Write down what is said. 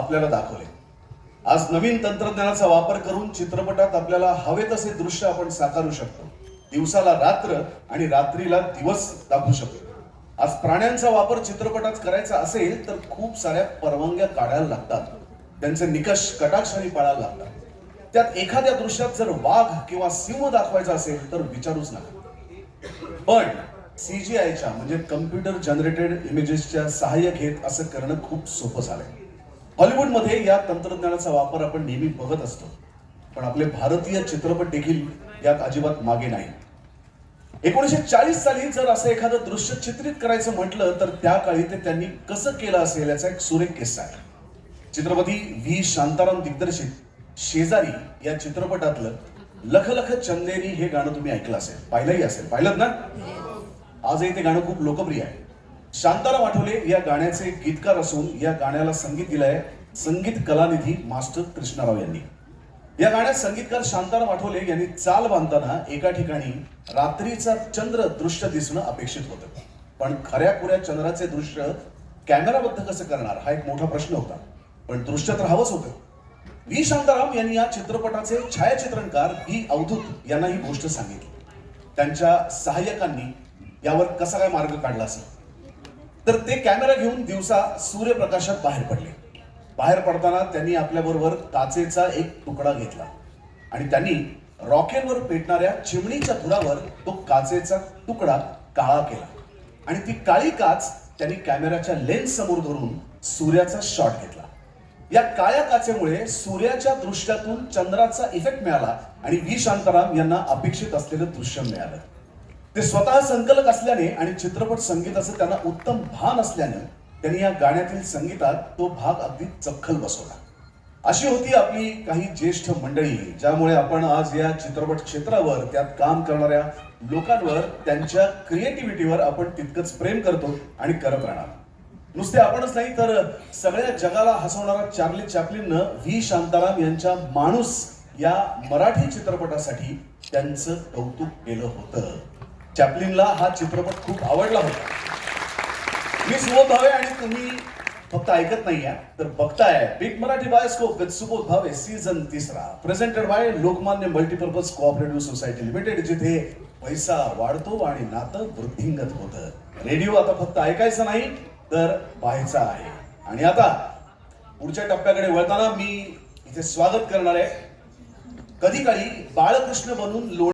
आपल्याला दाखवले. आज नवीन तंत्रज्ञानाचा वापर करून चित्रपटात आपल्याला हवे तसे दृश्य आपण साकारू शकतो. दिवसाला रात्र आणि रात्रीला दिवस दाखवू शकतो. आज प्राण्यांचा वापर चित्रपटात करायचा असेल तर खूप साऱ्या परवानग्या काढायला लागतात. त्यांचे निकष कटाक्षाने पाळायला लागतात. त्यात एखाद्या दृश्यात जर वाघ किंवा सिंह दाखवायचा असेल तर विचारूच नका. पण सीजीआयच्या म्हणजे कम्प्युटर जनरेटेड इमेजेसच्या सहाय्य घेत असं करणं खूप सोपं झालंय. हॉलिवूडमध्ये या तंत्रज्ञानाचा वापर आपण नेहमी बघत असतो. पण आपले भारतीय चित्रपट देखील यात अजिबात मागे नाही एकोणीशे चाळीस साली जर असं एखादं दृश्य चित्रित करायचं म्हटलं तर त्या काळी ते त्यांनी कसं केलं असेल याचा एक सुरेख किस्सा आहे. चित्रपती व्ही. शांताराम दिग्दर्शित शेजारी या चित्रपटातलं लख लख चंदेरी हे गाणं तुम्ही ऐकलं असेल. पाहिलंही असेल. पाहिलं ना? आजही ते गाणं खूप लोकप्रिय आहे. शांताराम आठवले या गाण्याचे गीतकार असून या गाण्याला संगीत दिलंय संगीत कलानिधी मास्टर कृष्णाराव यांनी. या गाण्यात संगीतकार शांताराम आठवले यांनी चाल बांधताना एका ठिकाणी रात्रीचा चंद्र दृश्य दिसणं अपेक्षित होतं. पण खऱ्या खुऱ्या चंद्राचे दृश्य कॅमेराबद्ध कसं करणार हा एक मोठा प्रश्न होता. पण दृश्य तर हवंच होतं. व्ही. शांताराम यांनी या चित्रपटाचे छायाचित्रणकार व्ही. अवधूत यांना ही गोष्ट सांगितली. त्यांच्या सहाय्यकांनी यावर कसा काय मार्ग काढला असेल? तर ते कॅमेरा घेऊन दिवसा सूर्यप्रकाशात बाहेर पडले. बाहेर पडताना त्यांनी आपल्याबरोबर काचेचा एक तुकडा घेतला. आणि त्यांनी रॉकेलवर पेटणाऱ्या चिमणीच्या धुरावर तो काचेचा तुकडा काळा केला. आणि ती काळी काच त्यांनी कॅमेऱ्याच्या लेन्स समोर धरून सूर्याचा शॉट घेतला. या काळ्या काचेमुळे सूर्याच्या दृश्यातून चंद्राचा इफेक्ट मिळाला आणि व्ही शांताराम यांना अपेक्षित असलेलं दृश्य मिळालं. ते स्वतः संकलक असल्याने आणि चित्रपट संगीताचं त्यांना उत्तम भान असल्याने त्यांनी या गाण्यातील संगीतात तो भाग अगदी चखल बसवला. अशी होती आपली काही ज्येष्ठ मंडळी ज्यामुळे आपण आज या चित्रपट क्षेत्रावर त्यात काम करणाऱ्या लोकांवर त्यांच्या क्रिएटिव्हिटीवर आपण तितकंच प्रेम करतो आणि करत राहणार. नुसते आपणच नाही तर सगळ्या जगाला हसवणारा चार्ली चॅपलिननं व्ही. शांताराम यांच्या माणूस या मराठी चित्रपटासाठी त्यांचं कौतुक केलं होतं. चॅपलिनला हा चित्रपट खूप आवडला होता. मी सुबोध भावे आणि तुम्ही फक्त ऐकत नाही तर बघताय big Marathi bioscope with Subodh Bhave season तिसरा. Presented by Lokmanya multipurpose cooperative society limited जिथे पैसा वाढतो आणि नातं वृद्धिंगत होतं. रेडिओ आता फक्त ऐकायचं नाही तर पाहायचा आहे. आणि आता पुढच्या टप्प्याकडे वळताना मी इथे स्वागत करणार आहे. कधी काळी बाळकृष्ण बनून लोण